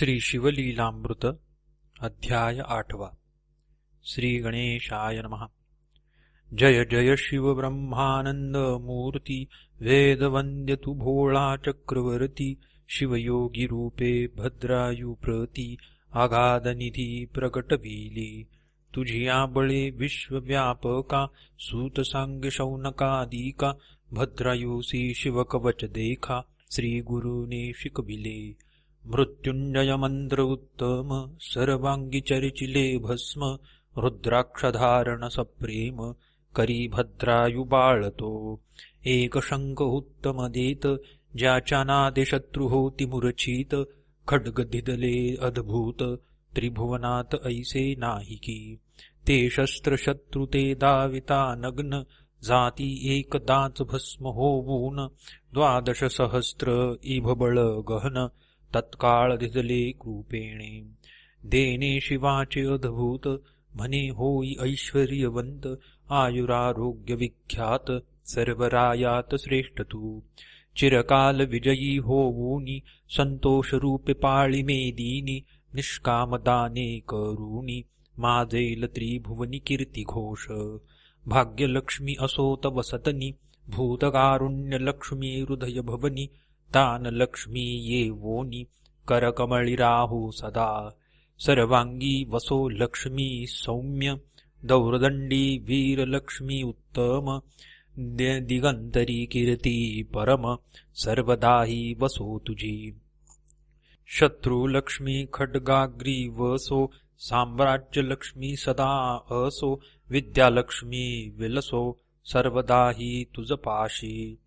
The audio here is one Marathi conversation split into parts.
श्री शिवलीलामृत अध्याय आठवा. श्री गणेशाय नमः. जय जय शिव ब्रह्मानंद मूर्ती तु भोळा चक्रवर्ती शिवयोगी रूपे भद्रायु प्रती आगाध निधी तुझी आबळे विश्वव्यापका सूत सांग शौनकादिका भद्रायुसी शिवकवच देखा श्री गुरुने शिकविले. मृत्युंजय मंत्र उत्तम सर्वांगी चरिचिले भस्म रुद्राक्षधारण सप्रेम करी भद्रायु बाळतो एक शंक उत्तम देत ज्याच्या नादे शत्रू होती मूर्छित खड्ग धिदले अद्भुत त्रिभुवनात ऐसे नाही की ते शस्त्र शत्रु ते दाविता नग्न जाती एक दाच भस्म होऊन द्वादश सहस्त्र इभबळ गहन तत्काळ धिजले कृपेणे। देणे शिवाचे अद्भूत म्हणे होई ऐश्वर्यवंत आयुरारोग्य विख्यात सर्वरायात श्रेष्ठ तू चिरकाल विजयी होऊनी संतोष रूपे पाळी मेदिनी निष्कामदाने करुणी माझेल त्रिभुवनी कीर्ती घोष। भाग्यलक्ष्मी असोत वसतनी भूतकारुण्य लक्ष्मी हृदय भवनी तान लक्ष्मी येवोनी करकमळी राहू सदा। सर्वांगी वसो लक्ष्मी सौम्य दौर्दंडी वीरलक्ष्मी उत्तम दिगंतरी कीर्ती परम सर्वदाही वसो तुझी। शत्रुलक्ष्मी खड्गाग्री वसो साम्राज्यलक्ष्मी सदा असो विद्यालक्ष्मी विलसो सर्वदाही तुझ पाशी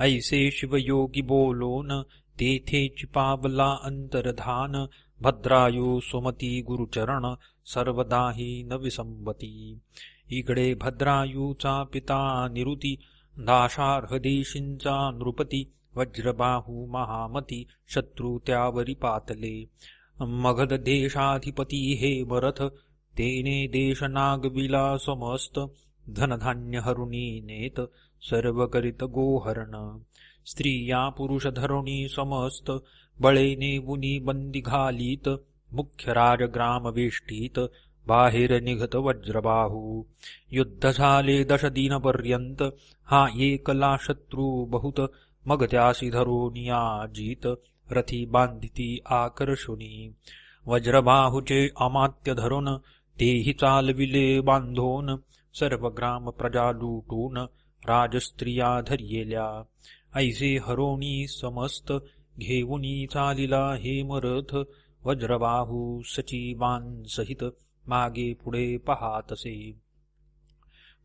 ऐसे शिवयोगी बोलोन तेथे पावला अंतरधान भद्रायो सुमती गुरुचरण सर्वदाही न विसंबती इकडे भद्रायूचा पिता निरुती दाशार्हदेशींचा नृपती वज्रबाहू महामती शत्रू त्यावरी पातले। मगध देशाधिपती हे भरथ तेने देश नागविला समस्त धनधान्य हरुणी नेत सर्व करीत गोहरण स्त्रिया पुरुषधरुणी समस्त बळेने बुनी बंदी घालीत मुख्य राजग्राम वेष्टीत बाहेर निघत वज्रबाहू। युद्ध झाले दश पर्यंत हा एकला शत्रू बहुत मग त्यासी धरोनिया जीत रथी बांधिती आकर्षुनी वज्रबाहूचे अमात्य धरून तेही चालविले बांधोन सर्व ग्राम प्रजा लुटून राजस्त्रिया धर्येल्या ऐसे हरोणी समस्त घेऊनी चालिला हेमरथ वज्रबाहू सचिवांसहित मागे पुढे पहातसे.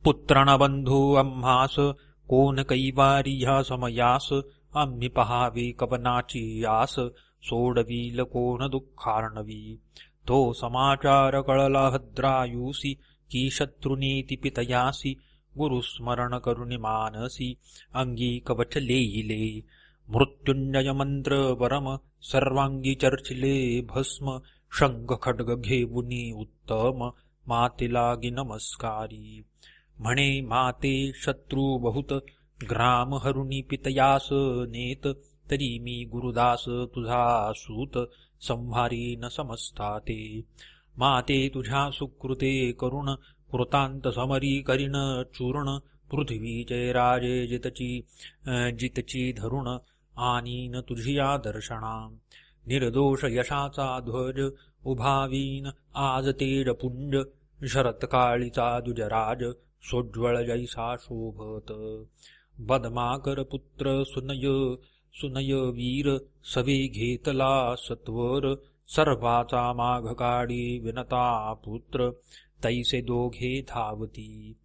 पुत्रणबंधू आम्हास कोण कैवारी ह्या समयास? आम्ही पहावे कवनाची आस सोडवील कोण दुःखार्णवी? तो समाचार कळला हद्रायुसी की शत्रुनीती पितयासी? गुरुस्मरण करुणी मानसी अंगी कवच लेईले मृत्युंजय मंत्र वरम सर्वांगी चर्चिले भस्म शंख खड्ग घेऊनी उत्तम मातेलागी नमस्कारी। म्हणे माते शत्रू बहुत ग्राम हरुणी पितयास नेत तरी मी गुरुदास तुझा सूत संहारी न समजता ते माते तुझ्या सुकृते करुण कृतांत समरी करीन चूर्ण पृथ्वीचे राजे जितची जितची धरुण आनीन तुझिया दर्शना। निर्दोष यशाचा ध्वज उभावीन आज तेज पुंज शरत्काळीचा दुजराज सोज्वळ जैसा शोभत। बदमाकर पुत्र सुनय सुनय वीर सवे घेतला सत्वर सर्वाचा माघ काळी विनता पुत्र तैसे दोघे धावती.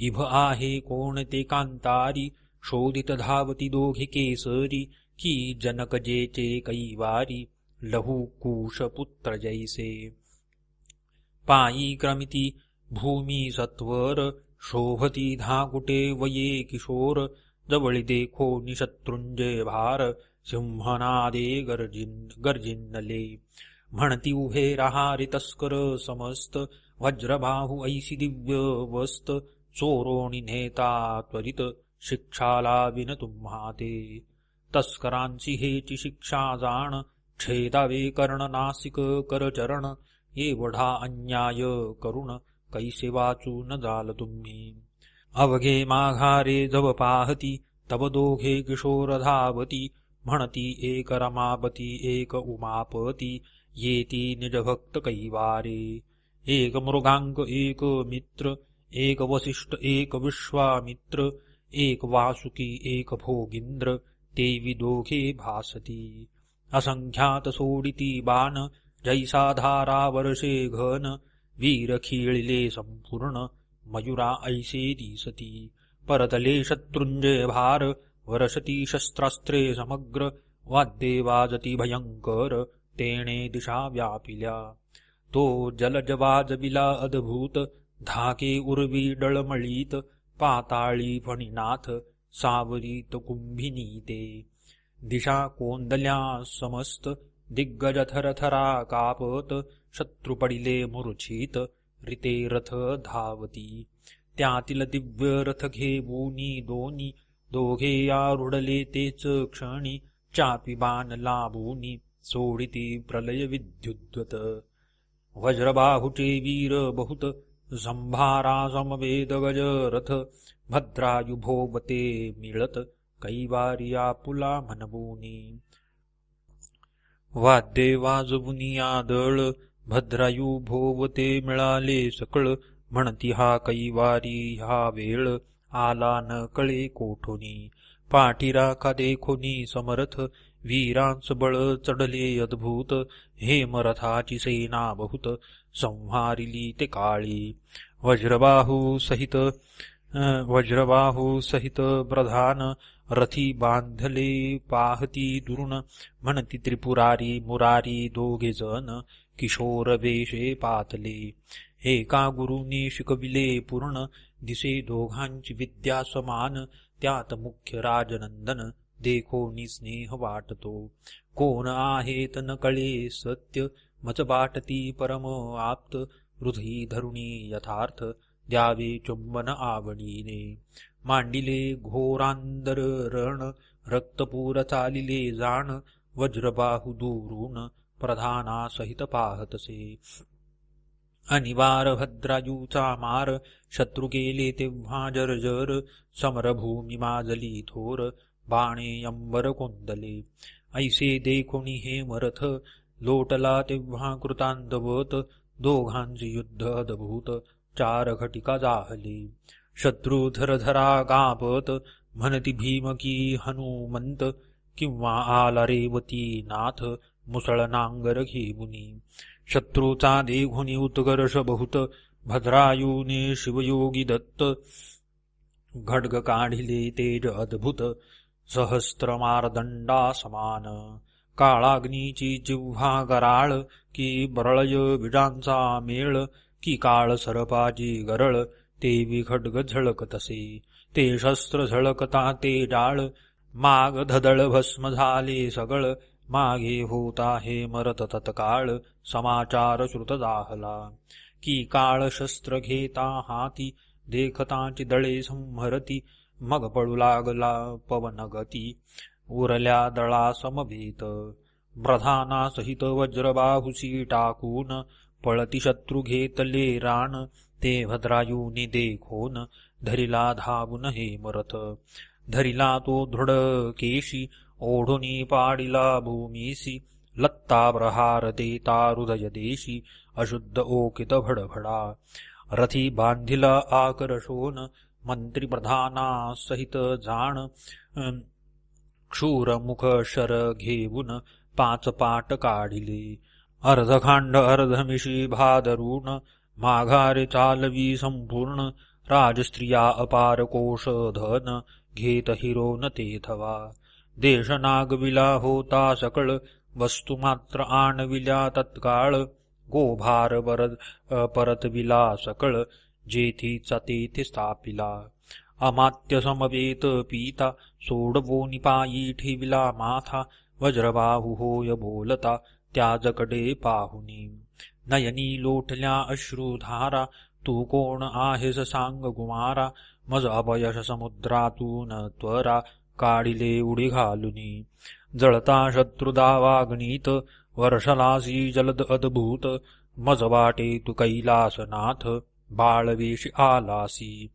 इभ आहे कोण ते कांतारी शोधित धावती दोघे केसरी की जनक जेचे कैवारी लहू कुश पुत्र जैसे. पायी क्रमिती भूमी सत्वर शोभती धाकुटे वये किशोर जवळी देखो निशत्रुंजय भार सिंहनादे गर्जिन गर्जिन्नले म्हणती उभे रहारी तस्कर समस्त वज्रबाहु ऐसि दिव्य वस्त चोरोणी नेता त्वरित शिक्षाला विन तुम्हा ते तस्करांची हेची शिक्षा जाण छेदावे कर्ण नासिक करचरण एवढा अन्याय करुण कैसे वाचू न जाल तुम्ही। अवघे माघारे जव पाहती तव दोघे किशोर धावती म्हणती एक रमापती एक उमापती येती निजभक्त कैवारे। एक मृगांक एक मित्र एक वसिष्ठ एक विश्वामित्र एक वासुकी एक भोगिंद्र तेवी दोघे भासती। असंख्यात सोडिती बाण जैसा धारा वर्षे घन वीर खिळिले संपूर्ण मयुरा ऐसे दिसती। परतले शत्रुंजय भार वरसती शस्त्रास्त्रे समग्र वाद्ये वाजती भयंकर तेणे दिशा व्यापिल्या। तो जलजवाजबिला अद्भूत धाके उर्वी डळमळीत पाताळी फणीनाथ सावरीत कुंभिनी ते दिशा कोंदल्या समस्त दिग्गज थरथरा कापत शत्रु पडिले रिते रथ धावती. त्यातील दिव्य रथ घेऊनी दोनी दोघे आरुडले तेच क्षणी चापी बाण लाभूनी सोडिती प्रलय विद्युद्वत. वज्रबाहुटे वीर बहुत संभारा समवेद गज रथ भद्रायुभोवते मिळत कैवारिया पुला म्हणबुनी वाद्ये वाजवुनी आदळ भद्रायु भोवते मिळाले सकळ म्हणती हा कैवारी हा वेळ आला न कळे कोठोनी। पाठीराखा देखोनी समरथ वीरांस बळ चढले अद्भूत हेमरथाची सेना बहुत संहारिली ते काळी. वज्रबाहू सहित वज्रबाहू सहित प्रधान रथी बांधले पाहती दुरुण म्हणती त्रिपुरारी मुरारी दोघे जण किशोर वेशे पातले. एका गुरुनी शिकविले पूर्ण दिसे दोघांची विद्या समान त्यात मुख्य राजनंदन देखो निस्नेह वाटतो। कोण आहेत न कळे सत्य मच वाटती परम आप्त हृदयी धरुणी यथार्थ द्यावे चुंबन आवडीने। मांडिले घोरांदर रण रक्तपूर चालिले जाण वज्रबाहू दुरून प्रधानासहित पाहतसे। अनिवार भद्रायूचा मार शत्रु गेले तेव्हा जर्जर समरभूमी माजली थोर बाणे अंबर कोंदले. ऐसे देखोनी हे मरथ लोटला तेव्हा कृतांतवत दोघांची युद्ध अद्भूत चार घटिका जाहली. शत्रू धरधरा कापत म्हणती भीमकी हनुमंत किंवा आला रेवती नाथ मुसळ नांगर घेऊनी. शत्रूचा देघुनी उत्कर्ष बहुत भद्रायूने शिवयोगी दत्त घडग काढिले तेज अद्भुत सहस्त्रमारदंडा समान काळाग्नीची जिव्हा गराळ की बरळय विजांचा मेळ की काळ सरपाची गरळ ते विखड्ग झळकतसे ते शस्त्र झळकता ते जाळ माग धदळ भस्म झाले सगळ मागे होता हे मरत तत्काळ समाचार श्रुत दाहला. की काळ शस्त्र घेता हाती देखताची दळे संहरती मग पळू लागला पवनगती उरल्या दळा समभेत. प्रधानासहित वज्रबाहुसी टाकून पळती शत्रू घेतले राण ते भद्रायूनी देखोन धरिला धावून हे मरथ धरिला तो दृढ केशी ओढुनी पाडिला भूमीसी लत्ता प्रहार देता हृदय देशी अशुद्ध ओकित भडभडा. रथी बांधिला आकर्षोन. मंत्री प्रधाना सहित जाण क्षूरमुख शर घेऊन पाच पाट काढिले अर्धखांड अर्धमिशी भादरून माघारे चालवी संपूर्ण राजस्त्रिया अपार कोश धन घेत हिरोन तेथवा। देश नागविला होता सकळ वस्तू मात्र आणविल्या तत्काळ गोभार परत परतविला सकळ जेथीचा तेथे स्थापिला। अमात्य समवेत पीता सोडवो निपायी ठेविला माथा वज्रबाहू होय बोलता त्याजकडे पाहुनी। नयनी लोटल्या अश्रुधारा तू कोण आहेस सांग गुमारा मज अपयश समुद्रातून त्वरा काढिले उडी घालुनी। जळता शत्रुदावाग्नीत वर्षलासी जलद अद्भूत मज वाटे तू कैलासनाथ। बाळवेशी आलासी.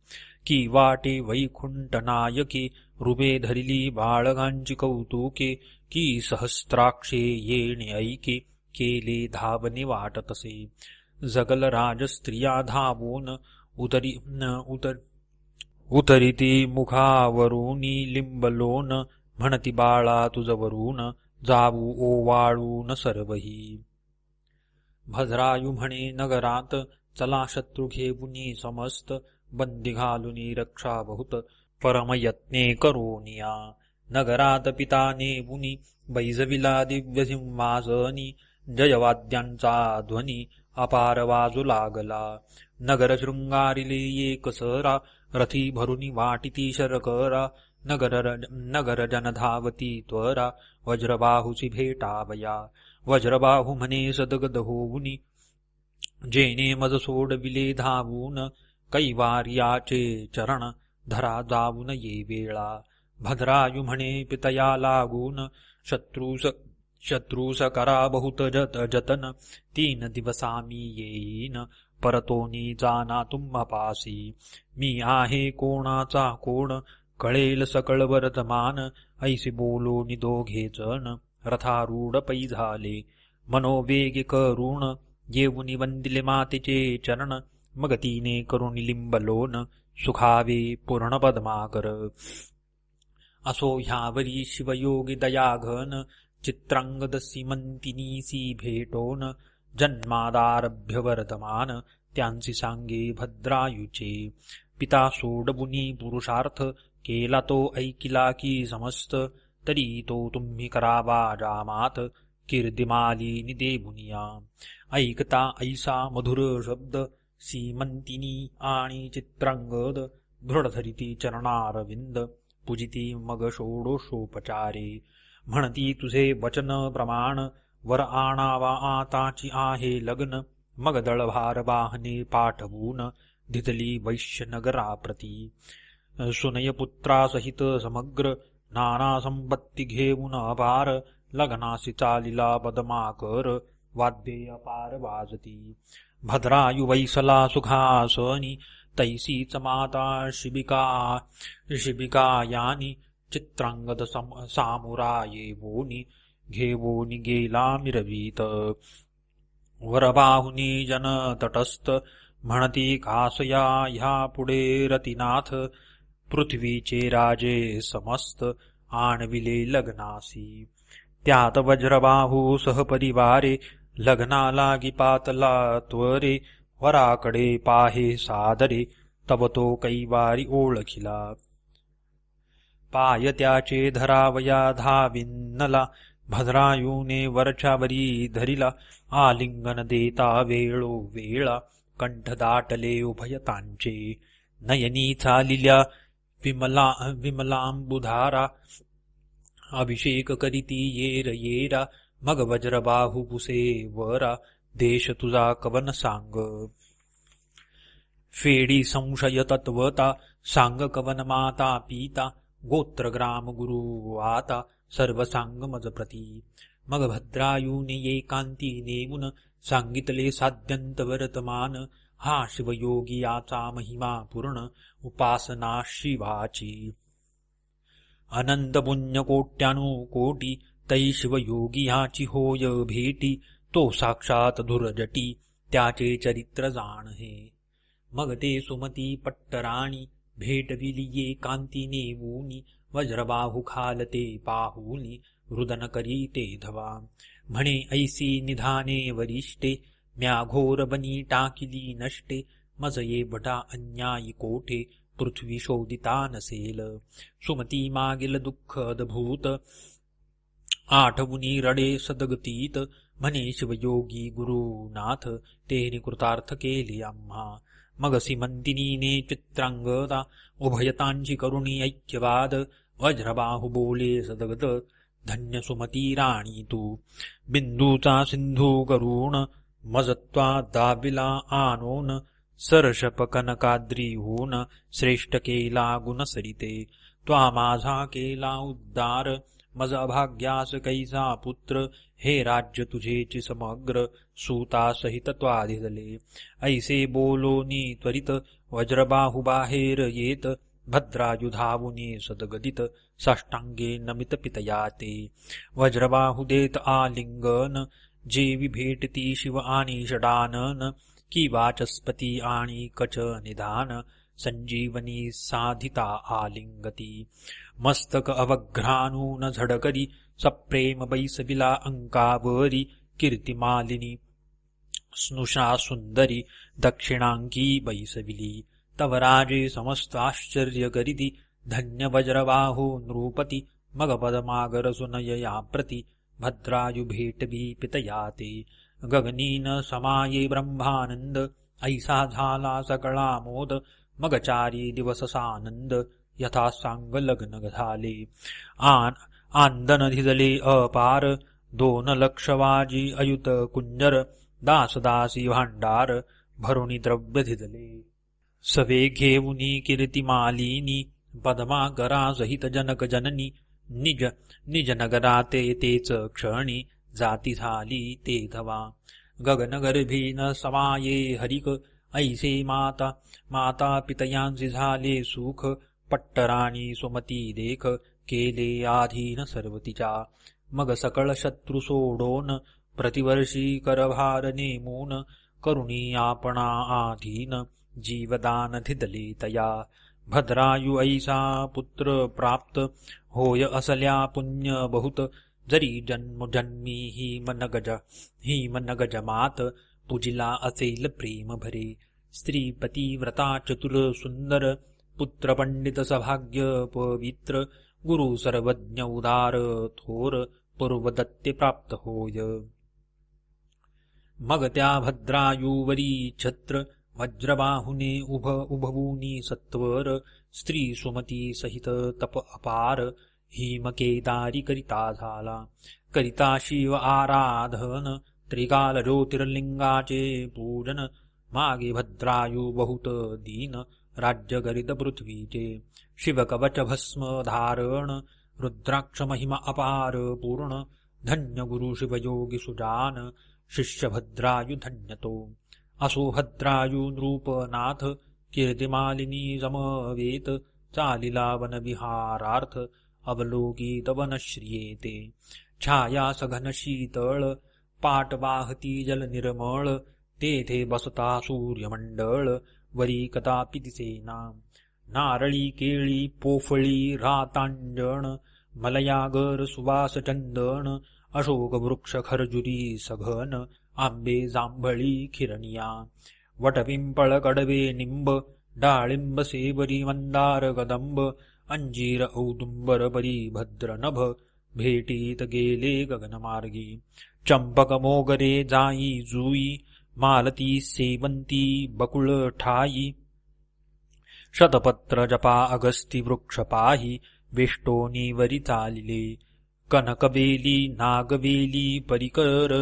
की वाटे वैकुंठ नायके रुबे धरिली बाळगांची कौतुके की सहस्राक्षे येणे ऐके केले धावने वाटतसे. जगल राजस्त्रिया धावून उतरी उतर उतरिती मुखावरूनी लिंबलोन म्हणती बाळा तुझवरून जाऊ ओवाळून सर्वही. भद्रायु म्हणे नगरात चला शत्रू घेऊनी समस्त बंदी घालुनी रक्षा बहुत परमयत्ने करोनिया नगरात पिताने नेबुनी बैजविला दिव्य सिंहासनी जयवाद्यांचा ध्वनी अपार वाजू लागला नगर शृंगारिले एक सरा रथी भरुनी वाटिती शरकरा। नगर नगर जन धावती त्वरा वज्रबाहुची भेटावया वज्रबाहू म्हणे सदगद होऊनी जेने मज सोडविले धावून कैवार्याचे चरण धरा जाऊन ये वेळा. भद्रायु म्हणे पितया लागून शत्रूस शत्रूस करा बहुत जत जतन. तीन दिवसामी येईन परतोनी जाना तुम्हापासी मी आहे कोणाचा कोण कळेल सकळ वर्तमान. ऐसी बोलो दोघे जण रथारूढ पै झाले. मनोवेग करुण येऊनी वंदिले मातेचे चरण मग तिने करून लिंबलोन सुखावे पूर्ण पद्माकर। असो ह्यावरी शिवयोगी दयाघन चित्रांगद सीमंतिनीसी भेटोन जन्मादारभ्य वर्तमान त्यांची सांगे भद्रायुचे। पिता सोडबुनी पुरुषार्थ केला तो ऐकिला की समस्त तरी तो तुम्ही करावा जामात कीर्दिमाली देबुनिया ऐकता ऐसा मधुर शब्द सीमंतिनी आणि चित्रांगद दृढधरिती चरणारविंद पूजिती मग षोडोषोपचारे म्हणती तुझे वचन प्रमाण वर आणावा आताची आहे लग्न मग दळभार वाहने पाठवून धितली वैश्यनगराप्रती। सुनयपुत्रासहित समग्र नाना संपत्ती घेऊन अपार लग्नासिचा लिला बदमा कर वाद्ये अपार वाजती भद्रायु वैसला सुखासनी तैसीच माता शिबिका। शिबिकायानी चित्रांगद सामुराये बोनी घेवोनी गेला मिरवीत वरबाहुनी जन तटस्थ म्हणती कासया ह्या पुढे रतिनाथ। पृथ्वीचे राजे समस्त आणविले लग्नासी त्यात वज्रबाहू सहपरिवारे लग्नाला गिपातला त्वरे वराकडे पाहे सादरे तव तो कैवारी ओळखिला. पाय त्याचे धरावया धाविन्नला भद्रायूने वरच्यावरी धरिला आलिंगन देता वेळो वेळा कंठ दाटले उभयतांचे नयनी चालिल्या विमला विमलांबुधारा अभिषेक करीती येर येरा मग वज्रबाहु पुसे वरा देश तुझा कवन सांग फेडी संशय तत्वता सांग कवन माता पिता गोत्र ग्राम गुरु आता सर्व सांग मज प्रती मग भद्रायूने एकांती नेमून सांगितले साध्यंत वर्तमान हा शिवयोगी याचा महिमा पूर्ण उपासना शिवाची। अनंत पुण्य कोट्यानुकोटी तै शिवयोगी ह्याची होय भेटी तो साक्षात धुरजटी त्याचे चरित्र जाण हे मग ते सुमती पट्टराणी भेटविली ये कांती नेवूनी वज्रबाहू खालते पाहूनी रुदन करी ते धवा। म्हणे ऐसी निधाने वरिष्ठे म्या घोर बनी टाकिली नष्टे मज ये बटा अन्यायी कोठे पृथ्वी शोधिता नसेल. सुमती मागील दुःख अदभूत आठवुनी रडे सदगतीत. म्हणे शिवयोगी गुरुनाथ तेने कृतार्थ केले आम्हा. मग सिमंतिनीने चित्रांगता उभयतांची करुणी ऐक्यवाद. वज्रबाहु बोले सदगत धन्य सुमती राणी तू. बिंदूचा सिंधू करुण मजत्वा दाबिला आनोन सरशप कनकाद्रीहून श्रेष्ठ केला गुणसरिते त्वा माझा केला उद्दार मज अभाग्यास कैसा पुत्र। हे राज्य तुझेची समग्र। सूता सहित त्वाधिजले ऐसे बोलोनी त्वरित। वज्रबाहु बाहेर येत। भद्रायुधावुनी सदगदित। साष्टांगे नमित पितया ते वज्रबाहु देत आलिंगन। जेवी भेटती शिव आणि षडानन। की वाचस्पती आणि कच निधान संजीवनी साधिता आलिंगती मस्तक अवघ्रानून झडकरी सप्रेम बैसविला अंकावरी कीर्तिमालिनी स्नुषा सुंदरी दक्षिणांकी बैसविली। तव राजे समस्त आश्चर्य करिती धन्य वज्रवाहो नृपती मग सुनयया प्रति भद्रायु भेटवी पितया ते गगनीन समाये ब्रह्मानंद ऐसा झाला सकळा मोद मग चारी दिवस सानंद यथा सांग लग्न झाले आन आंदन धिजले अपार दोन लक्षवाजी अयुत कुंजर दासदासी भांडार भरुणी द्रव्य धिजले सवे घेऊनी कीर्तिमालिनी पद्माकरा सहित जनक जननी निज निज नगराते तेच क्षणी जाती झाली ते धवा। गगनगर्भीन समाये हरिक ऐसे माता माता पितयांचे झाले सुख। पट्टराणी सुमती देख केले आधीन सर्व तिच्या मग सकळ शत्रु सोडोन प्रतिवर्षी करभार नेमून करुणी आपणा आधीन जीवदान धिदले तया। भद्रायु ऐसा पुत्र प्राप्त होय असल्या पुण्य बहुत। जरी जन्म जन्मी ही मन गज ही मन गजमात पूजिला असेल प्रेम भरे। स्त्रीपती व्रता चतुर सुंदर पुत्र पंडित सभाग्य पवित्र। गुरु सर्वज्ञ उदार थोर पूर्वदत्ते भद्रायुवरी छत्र वज्रबाहुने उभ उभवूनी सत्वर। स्त्री सुमती सहित तप अपार हिमकेदारी करिता झाला करिता शिव आराधन त्रिकाल ज्योतिर्लिंगाचे पूजन मागे भद्रायु बहुत दीन राज्य गरित पृथ्वीचे शिवकवच भस्म धारण रुद्राक्ष महिमा अपार पूर्ण धन्य गुरु शिवयोगी सुजान शिष्य भद्रायु धन्यतो। असो भद्रायु नृपनाथ कीर्तिमालिनी समवेत चालिला वनविहारार्थ अवलोकित वनश्रियेते छाया सघन शीतळ पाट वाहती जल निर्मळ तेथे बसता सूर्यमंडळ वरी कदापि दिसेना नारळी केळी पोफळी रातांजण मलयागर सुवास चंदन अशोक वृक्ष खरजुरी सघन आंबे जांभळी खिरणिया वटपिंपळ कडवे निंब डाळिंब सेवरी मंदार कदंब अंजीर औदुंबर परी भद्र नभ भेटीत गेले गगनमार्गी। चंपक मोगरे जाई जुई मालती सेवंती बकुळ ठाई। शतपत्र जपा अगस्ती वृक्ष पाही वेष्टोनीवरी चालिले। कनकवेली नागवेली परिकर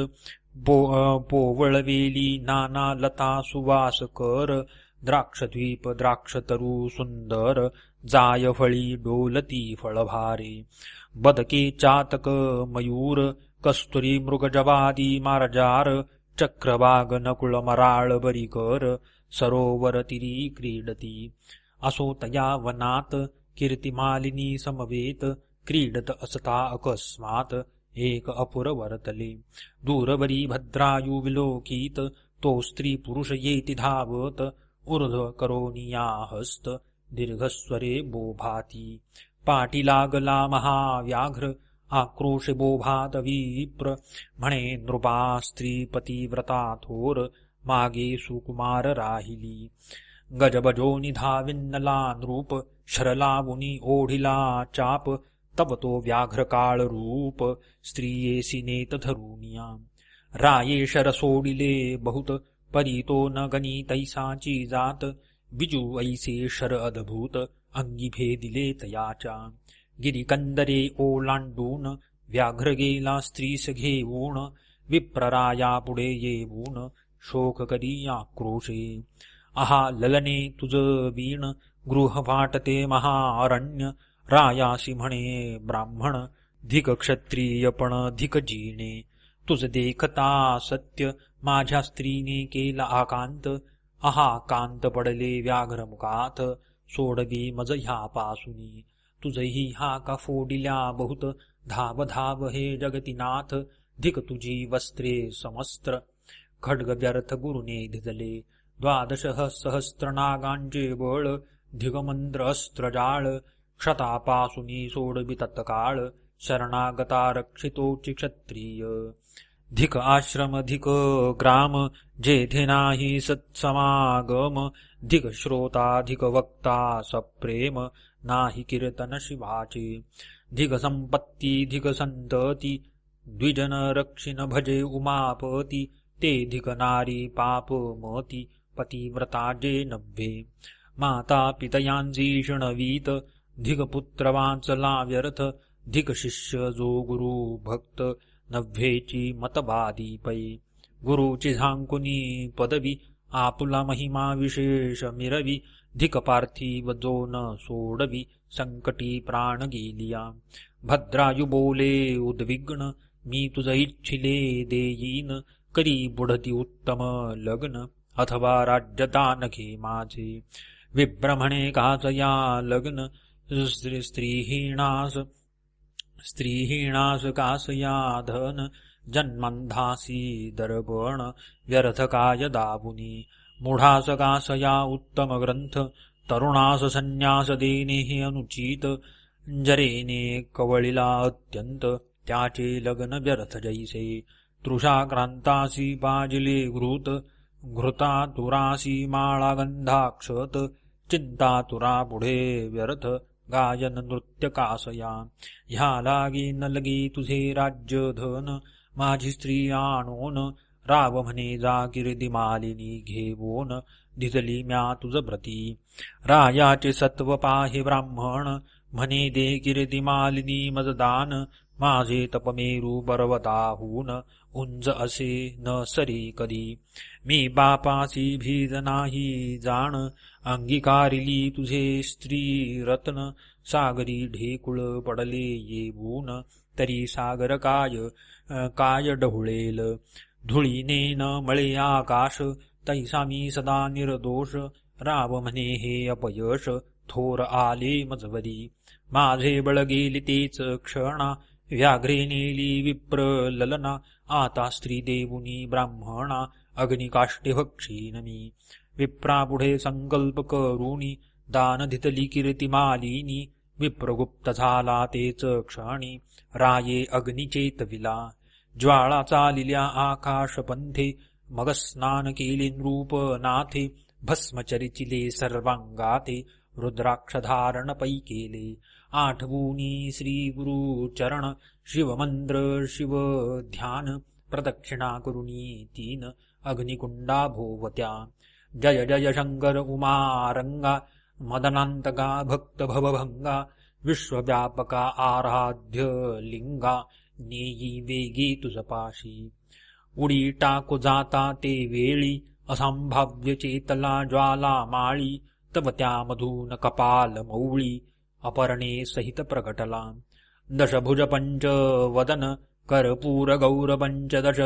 पोवळवेली नाना लता सुवास कर। द्राक्षद्वीप द्राक्षतरू सुंदर जायफळी डोलती फळभारे बदके चातक मयूर कस्तुरी मृगजवादी मारजार चक्रवाग नकुळ मराळ बरीकर सरोवर तिरी क्रीडती असो तया वनात कीर्तिमालिनी समवेत क्रीडत असता अकस्मात एक अपुर वर्तले दूरवरी भद्रायु विलोकित तो स्त्री पुरुष येति धावत ऊर्ध्व करोनिया हस्त दीर्घस्वरे बोभाती। पाटी लागला महाव्याघ्र आक्रोश बोभात विप्र म्हणे नृपा स्त्री पतिव्रता थोर मागे सुकुमार राहिली। गजबजोनी धाविन्नला नृप शरलावुनी ओढिला चाप तव तो व्याघ्र काळ रूप स्त्रियेसी नेत धरुनिया राये शर सोडिले बहुत परीतो न गणी तैसाची जात। बिजू ऐसे शर अद्भूत अंगी भेदिले तयाच्या गिरिकंदरे ओलांडून व्याघ्र गेला स्त्रीस घेऊन विप्रराया पुढे येऊन शोक करी आक्रोशे। आहा ललने तुझ वीण गृह वाटते महारण्य रायासी म्हणे ब्राह्मण धिक क्षत्रियपण धिक जीणे तुझ देखता सत्य माझ्या स्त्रीने केला आकांत आहा कांत पडले व्याघ्रमुखात सोडवी मज ह्या पासुनी. तुझही हा का फोडिल्या बहुत धाव धाव हे जगतीनाथ धिक तुझी वस्त्रे समस्त्र. खड्ग व्यर्थ गुरुने धिजले द्वादश सहस्त्र नागांचे बळ धिगमंत्र अस्त्र जाळ. क्षतापासुनी सोडवी तत्काळ शरणागता रक्षितोची क्षत्रिय. धिक आश्रम धिक ग्राम जेथे नाही सत्समागम धिक श्रोता धिक वक्ता सप्रेम नाही कीर्तन शिवाचे. धिक संपत्ती धिक संतती द्विजन रक्षिण भजे उमापती ते धिक नारी पाप मती पतिव्रता जे नव्हे. माता पितयांची शृणवीत धिक पुत्र वाचला व्यर्थ धिक शिष्य जो गुरु भक्त नव्हेची मतबादी पै गुरुची झांकुनी पदवी आपुला महिमा विशेष मिरवी। धिक पार्थिव जो न सोडवी संकटी प्राण गेलिया। भद्रायु बोले उद्विग्न मी तुझ इच्छिले देयीन करी बुढती उत्तम लग्न अथवा राज्यदान घे माझे। विभ्रमणे काचया लग्न स्त्रीहीणास। स्त्रीहीणास जन्मन्धासी धन दर्पण व्यर्थकाय दाबुनी मूढासकासया उत्तमग्रन्थ उत्तम ग्रंथ तरुणास संन्यास अनुचित जरेने कवळीला अत्यंत त्याचे लग्न व्यर्थ जैसे। तृषाक्रांतासी पाजिले घृत घृता तुरासी माळा गंधाक्षत चिंता तुरा पुढे व्यर्थ गायन नृत्य कासया ह्या लागी न लगी तुझे राज्य धन माझी स्त्री आणून राव म्हणे जागिर दिमालिनी मालिनी घेवोन धिजली म्या तुझ प्रती। रायाचे सत्व पाहे ब्राह्मण म्हणे दे कीर्ती मालिनी मजदान माझे तपमेरू पर्वताहून उंज असे न सरी कधी. मी बापासी भीज नाही जाण अंगीकारिली तुझे स्त्री रत्न सागरी ढेकुळ पडले येऊन तरी सागर काय काय डहुळेल धुळीने न मळे आकाश तैसा मी सदा निर्दोष राव म्हणे हे अपयश थोर आले मजवरी माझे बळ गेले तेच क्षणा व्याघ्रे नेली विप्र ललना आता स्त्री देवुनी ब्राह्मणा अग्निकाष्टे भक्षीनमी विप्रापुढे संकल्प करुणी दानधितली कीर्तिमालिनी कीर्ती मालिनी विप्रगुप्त झाला तेच क्षणी राये अग्निचेतविला। ज्वाळा चालिल्या आकाशपंथे मग स्नान केले नृप नाथे भस्मचरिचिले सर्वांगाते रुद्राक्षधारण पै केले आठवूनी श्री गुरु चरण शिवमंत्र शिव ध्यान प्रदक्षिणा करुणी तीन अग्निकुंडा भोवत्या। जय जय शंकर उमारंगा मदनांतका भक्त भवभंगा विश्वव्यापका आराध्य लिंगा नेयी वेगी तुझपाशी उडी टाकू जाता ते वेळी असंभाव्य चेतला ज्वाला माळी तव त्यामधून कपाल मौळी अपरणे सहित प्रकटला दशभुज पंच वदन कर्पूर गौर पंचदश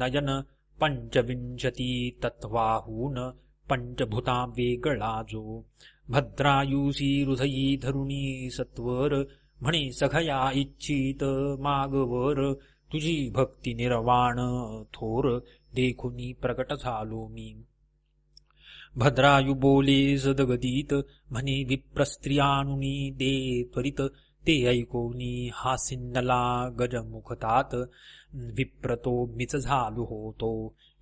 नयन पंचविंशती तत्वाहून पंचभूता वेगळा जो हृदयी धरुणी सत्वर म्हणे सखया इच्छित मागवर तुझी भक्ती निर्वाण थोर देखुनी प्रकट झालो मी। भद्रायु बोले सदगतीत म्हणे विप्रस्त्रियानुनी दे त्वरित ते ऐकोनी हासिन्नला गजमुखतात। विप्रतो मिच झालो होतो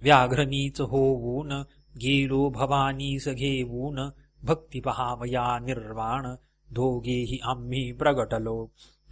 व्याघ्रमीच होऊन गेलो भवानीस घेऊन भक्ती पहावया निर्वाण दोघेही आम्ही प्रगटलो।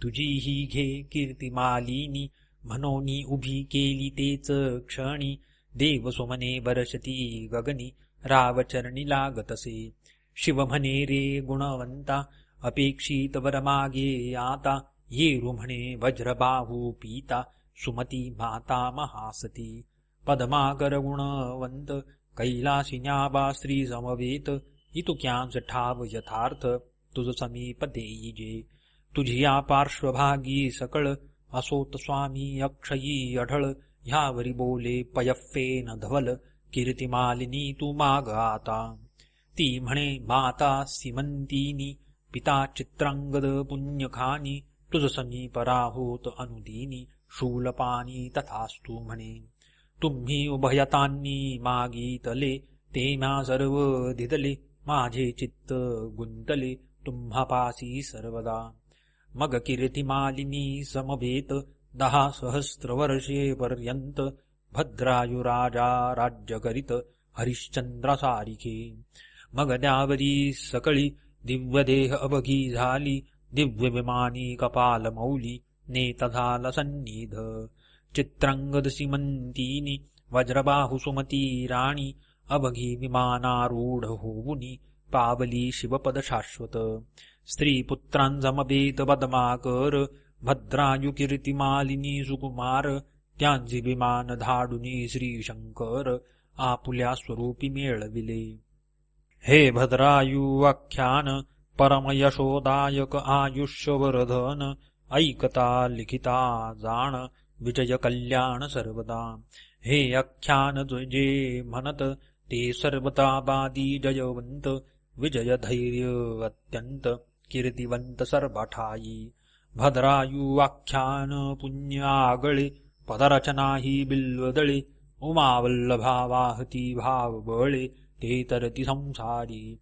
तुझी ही घे कीर्तिमालिनी म्हणोनी उभी केली तेच क्षणी देव सुमने बरशती गगनी। रावचरणी लागतसे। शिव म्हणे रे गुणवंता अपेक्षित वरमागे आता। ये रुमणे वज्रबाहू पीता सुमती माता महासती। पद्माकर गुणवंत कैलासिन्याबा स्त्री समवेत। इतुक्यांच ठाव यथार्थ तुझ समीप देईजे तुझिया पार्श्वभागी सकळ असोत स्वामी अक्षयी अढळ। ह्यावरी बोले पयफ्फेन धवल। कीर्तिमालिनी तू माग आता. ती म्हणे माता सिमंतीनी पिता चित्रांगद पुण्यखानी तुझ समीप राहोत अनुदिनी शूलपानी तथास्तु म्हणे. तुम्ही उभयतांनी मागीतले ते म्या सर्व धिदले माझे चित्त गुंतले तुम्हापासी सर्वदा. मग कीर्तिमालिनी समभेत दहा सहस्र वर्षे पर्यंत भद्रायुराजा राज्यकरित हरिश्चन्द्रसारिखे। मगदावरी सकलि दिव्यदेह अवघी झालि दिव्यविमानी कपालमौलि नेतधालसन्निध चित्रङ्गदसिमन्तीनि चित्रङ्गदशिमन्तीनि वज्रबाहुसुमतीराणि अवघी विमानारूढ पावली शिवपदशाश्वत स्त्रीपुत्रान् समवेतपदमाकर भद्रायुकीर्तिमालिनी सुकुमार त्यांची विमान धाडुनी श्रीशंकर आपुल्या स्वरूपी मेळविले. हे भद्रायु आख्यान परमयशोदायक आयुष्यवर्धन ऐकता लिखिता जाण विजय कल्याण सर्वदा. हे आख्यान जे म्हणत ते सर्वतावादी जयवंत विजय धैर्य अत्यंत कीर्तिवंत सर्वठाई. भद्रायु आख्यान पुण्य आगळे पदरचना ही बिल्वदळे उमावल्लभा वाहती भाव बळे ते तरती संसारी।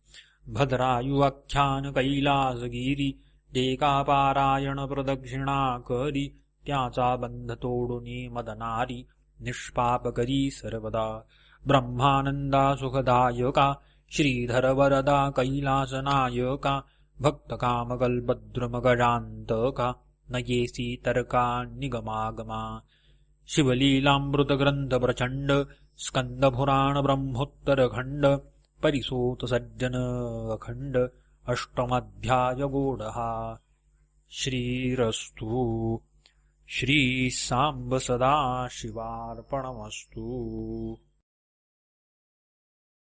भद्रायुवाख्यान कैलासगिरी देका पारायण प्रदक्षिणा करी त्याचा बंध तोडुनी मदनारी निष्पाप करी सर्वदा। ब्रह्मानंदा सुखदायका श्रीधर वरदा कैलासनायका भक्तकामकल्पद्रुमगजान्तका नयेसी तर्का निगमागमा शिवलीलामृतग्रन्थप्रचण्ड स्कन्दपुराणब्रह्मोत्तरखण्ड परिसूतसज्जन अखण्ड अष्टमध्यायगोडः श्रीरस्तु। श्रीसाम्ब सदाशिवार्पणमस्तु।